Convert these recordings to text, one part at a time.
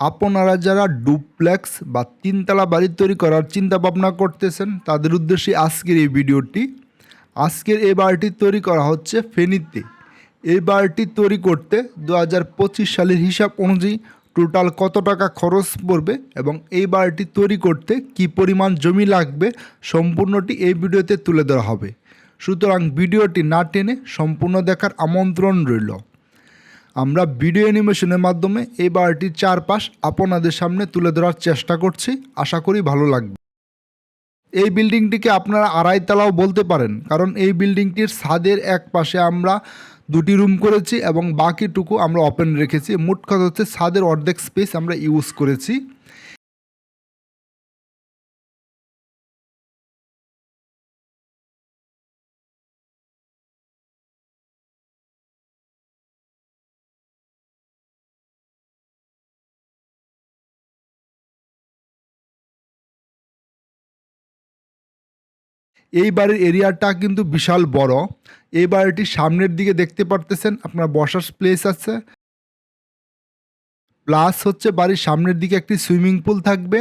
আপনারা যারা ডুপ্লেক্স বা তিনতলা বাড়ি তৈরি করার চিন্তা ভাবনা করতেছেন, তাদের উদ্দেশ্যে আজকের এই ভিডিওটি। আজকের এই বাড়িটি তৈরি করা হচ্ছে ফেনীতে। এই বাড়িটি তৈরি করতে দু হাজার পঁচিশ সালের হিসাব অনুযায়ী টোটাল কত টাকা খরচ পড়বে এবং এই বাড়িটি তৈরি করতে কি পরিমাণ জমি লাগবে সম্পূর্ণটি এই ভিডিওতে তুলে ধরা হবে। সুতরাং ভিডিওটি না টেনে সম্পূর্ণ দেখার আমন্ত্রণ রইল। আমরা ভিডিও অ্যানিমেশনের মাধ্যমে এই বারটির চারপাশ আপনাদের সামনে তুলে ধরার চেষ্টা করছি। আশা করি ভালো লাগবে। এই বিল্ডিংটিকে আপনারা আড়াইতলাও বলতে পারেন, কারণ এই বিল্ডিংটির সাদের এক পাশে আমরা দুটি রুম করেছি এবং বাকিটুকু আমরা ওপেন রেখেছি। মোট কথা হচ্ছে ছাদের অর্ধেক স্পেস আমরা ইউজ করেছি। এই বাড়ির এরিয়াটা কিন্তু বিশাল বড়। এই বাড়িটি সামনের দিকে দেখতে পারতেছেন, আপনার বসার প্লেস আছে। প্লাস হচ্ছে বাড়ির সামনের দিকে একটি সুইমিং পুল থাকবে।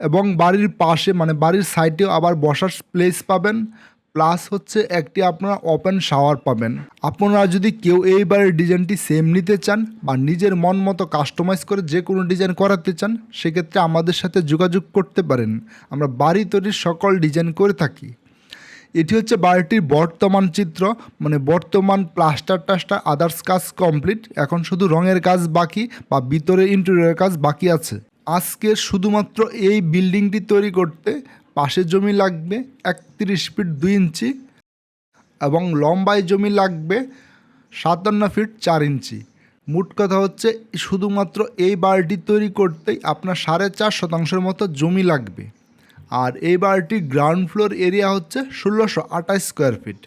এবং বাড়ির পাশে মানে বাড়ির সাইডেও আবার বসার প্লেস পাবেন। প্লাস হচ্ছে একটি আপনারা ওপেন শাওয়ার পাবেন। আপনারা যদি কেউ এই বাড়ির ডিজাইনটি সেম নিতে চান বা নিজের মন মতো কাস্টমাইজ করে যে কোনো ডিজাইন করাতে চান, সেক্ষেত্রে আমাদের সাথে যোগাযোগ করতে পারেন। আমরা বাড়ি তৈরির সকল ডিজাইন করে থাকি। এটি হচ্ছে বাড়িটির বর্তমান চিত্র মানে বর্তমান প্লাস্টার টাস্টার আদার্স কাজ কমপ্লিট এখন শুধু রঙের কাজ বাকি বা ভিতরে ইন্টেরিয়রের কাজ বাকি আছে। আজকে শুধুমাত্র এই বিল্ডিংটি তৈরি করতে পাশে জমি লাগবে একত্রিশ ফিট দুই ইঞ্চি এবং লম্বায় জমি লাগবে সাতান্ন ফিট চার ইঞ্চি। মোট কথা হচ্ছে, শুধুমাত্র এই বাড়িটি তৈরি করতেই আপনার সাড়ে চার শতাংশের মতো জমি লাগবে। আর এই বাড়িটির গ্রাউন্ড ফ্লোর এরিয়া হচ্ছে ষোলোশো আঠাশ স্কোয়ার ফিট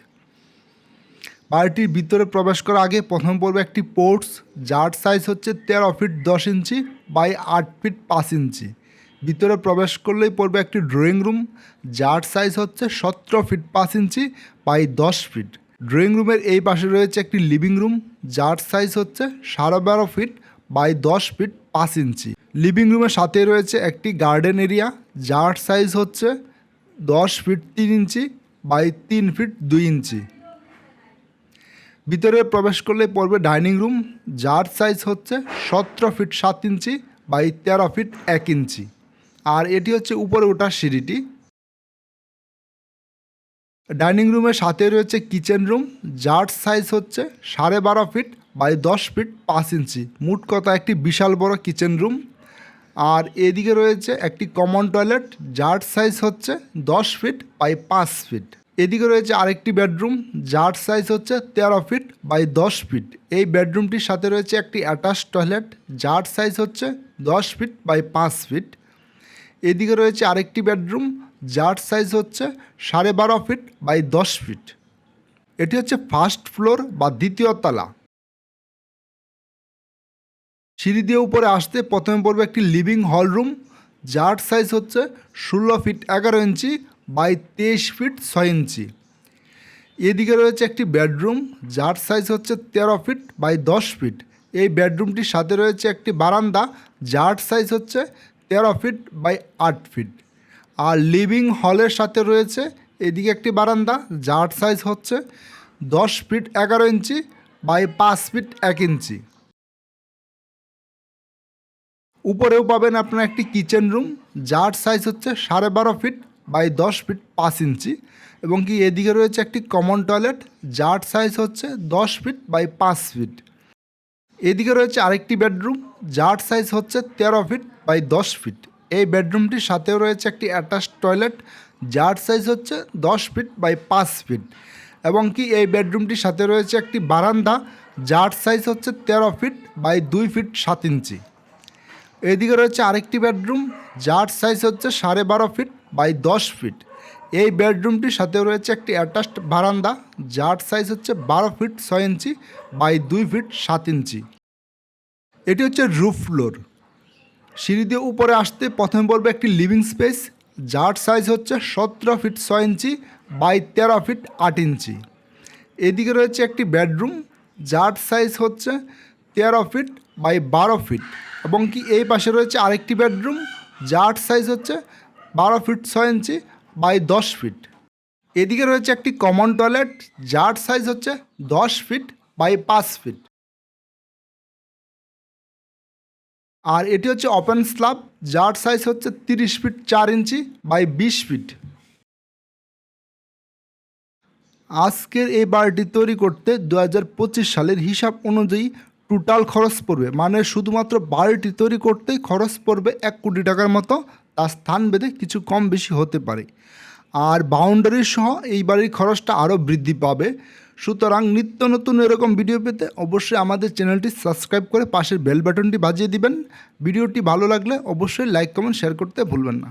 বাড়িটির ভিতরে প্রবেশ করার আগে প্রথম পড়বে একটি পোর্টস যার সাইজ হচ্ছে তেরো ফিট দশ ইঞ্চি বাই আট ফিট পাঁচ ইঞ্চি। ভিতরে প্রবেশ করলেই পড়বে একটি ড্রয়িং রুম যার সাইজ হচ্ছে সতেরো ফিট পাঁচ ইঞ্চি বাই দশ ফিট ড্রয়িং রুমের এই পাশে রয়েছে একটি লিভিং রুম যার সাইজ হচ্ছে সাড়ে বারো ফিট বাই দশ ফিট পাঁচ ইঞ্চি। লিভিং রুমের সাথে রয়েছে একটি গার্ডেন এরিয়া যার সাইজ হচ্ছে দশ ফিট তিন ইঞ্চি বাই তিন ফিট দুই ইঞ্চি। ভিতরে প্রবেশ করলে পড়বে ডাইনিং রুম যার সাইজ হচ্ছে সতেরো ফিট সাত ইঞ্চি বাই তেরো ফিট এক ইঞ্চি। আর এটি হচ্ছে উপরে ওঠার সিঁড়িটি। ডাইনিং রুমের সাথে রয়েছে কিচেন রুম, যার সাইজ হচ্ছে সাড়ে বারো ফিট বাই দশ ফিট পাঁচ ইঞ্চি। মোট কথা একটি বিশাল বড় কিচেন রুম। আর এদিকে রয়েছে একটি কমন টয়লেট, যার সাইজ হচ্ছে দশ ফিট বাই পাঁচ ফিট। এদিকে রয়েছে আরেকটি বেডরুম, যার সাইজ হচ্ছে তেরো ফিট বাই দশ ফিট। এই বেডরুমটির সাথে রয়েছে একটি অ্যাটাচ টয়লেট, যার সাইজ হচ্ছে দশ ফিট বাই পাঁচ ফিট। এদিকে রয়েছে আরেকটি বেডরুম, যার সাইজ হচ্ছে সাড়ে বারো ফিট বাই দশ ফিট এটি হচ্ছে ফার্স্ট ফ্লোর বা দ্বিতীয় তলা। সিঁড়ি দিয়ে উপরে আসতে প্রথমে পড়বে একটি লিভিং হল রুম যার সাইজ হচ্ছে ষোলো ফিট এগারো ইঞ্চি বাই তেইশ ফিট ছয় ইঞ্চি এদিকে রয়েছে একটি বেডরুম, যার সাইজ হচ্ছে তেরো ফিট বাই দশ ফিট এই বেডরুমটির সাথে রয়েছে একটি বারান্দা, যার সাইজ হচ্ছে তেরো ফিট বাই আট ফিট আর লিভিং হলের সাথে রয়েছে এদিকে একটি বারান্দা, যার সাইজ হচ্ছে দশ ফিট এগারো ইঞ্চি বাই পাঁচ ফিট এক ইঞ্চি। উপরেও পাবেন আপনার একটি কিচেন রুম যার সাইজ হচ্ছে সাড়ে বারো ফিট বাই দশ ফিট পাঁচ ইঞ্চি এবং কি এদিকে রয়েছে একটি কমন টয়লেট যার সাইজ হচ্ছে দশ ফিট বাই পাঁচ ফিট এদিকে রয়েছে আরেকটি বেডরুম যার সাইজ হচ্ছে তেরো ফিট বাই দশ ফিট। এই বেডরুমটির সাথেও রয়েছে একটি অ্যাটাচ টয়লেট, যার সাইজ হচ্ছে দশ ফিট বাই পাঁচ ফিট। এবং কি এই বেডরুমটির সাথে রয়েছে একটি বারান্দা, যার সাইজ হচ্ছে তেরো ফিট বাই দুই ফিট সাত ইঞ্চি। এদিকে রয়েছে আরেকটি বেডরুম, যার সাইজ হচ্ছে সাড়ে বারো ফিট বাই দশ ফিট। এই বেডরুমটির সাথে রয়েছে একটি অ্যাটাচড বারান্দা, যার সাইজ হচ্ছে বারো ফিট ছয় ইঞ্চি বাই দুই ফিট সাত ইঞ্চি। এটি হচ্ছে রুফ ফ্লোর। সিঁড়ি দিয়ে উপরে আসতে প্রথমে পড়বে একটি লিভিং স্পেস যার সাইজ হচ্ছে সতেরো ফিট ছয় ইঞ্চি বাই তেরো ফিট আট ইঞ্চি এদিকে রয়েছে একটি বেডরুম যার সাইজ হচ্ছে তেরো ফিট বাই বারো ফিট এবং কি এই পাশে রয়েছে আরেকটি বেডরুম যার সাইজ হচ্ছে বারো ফিট ছয় ইঞ্চি বাই দশ ফিট এদিকে রয়েছে একটি কমন টয়লেট যার সাইজ হচ্ছে দশ ফিট বাই পাঁচ ফিট আর এটি হচ্ছে ওপেন স্ল্যাব যার সাইজ হচ্ছে তিরিশ ফিট চার ইঞ্চি বাই বিশ ফিট আজকের এই বাড়িটি তৈরি করতে দু হাজার পঁচিশ সালের হিসাব অনুযায়ী টোটাল খরচ পড়বে। মানে শুধুমাত্র বাড়িটি তৈরি করতেই খরচ পড়বে এক কোটি টাকার মতো তার স্থান বেঁধে কিছু কম বেশি হতে পারে। আর বাউন্ডারি সহ এই বাড়ির খরচটা আরও বৃদ্ধি পাবে। সুতরাং নিত্য নতুন এরকম ভিডিও পেতে অবশ্যই আমাদের চ্যানেলটি সাবস্ক্রাইব করে পাশের বেল বাটনটি বাজিয়ে দিবেন। ভিডিওটি ভালো লাগলে অবশ্যই লাইক কমেন্ট শেয়ার করতে ভুলবেন না।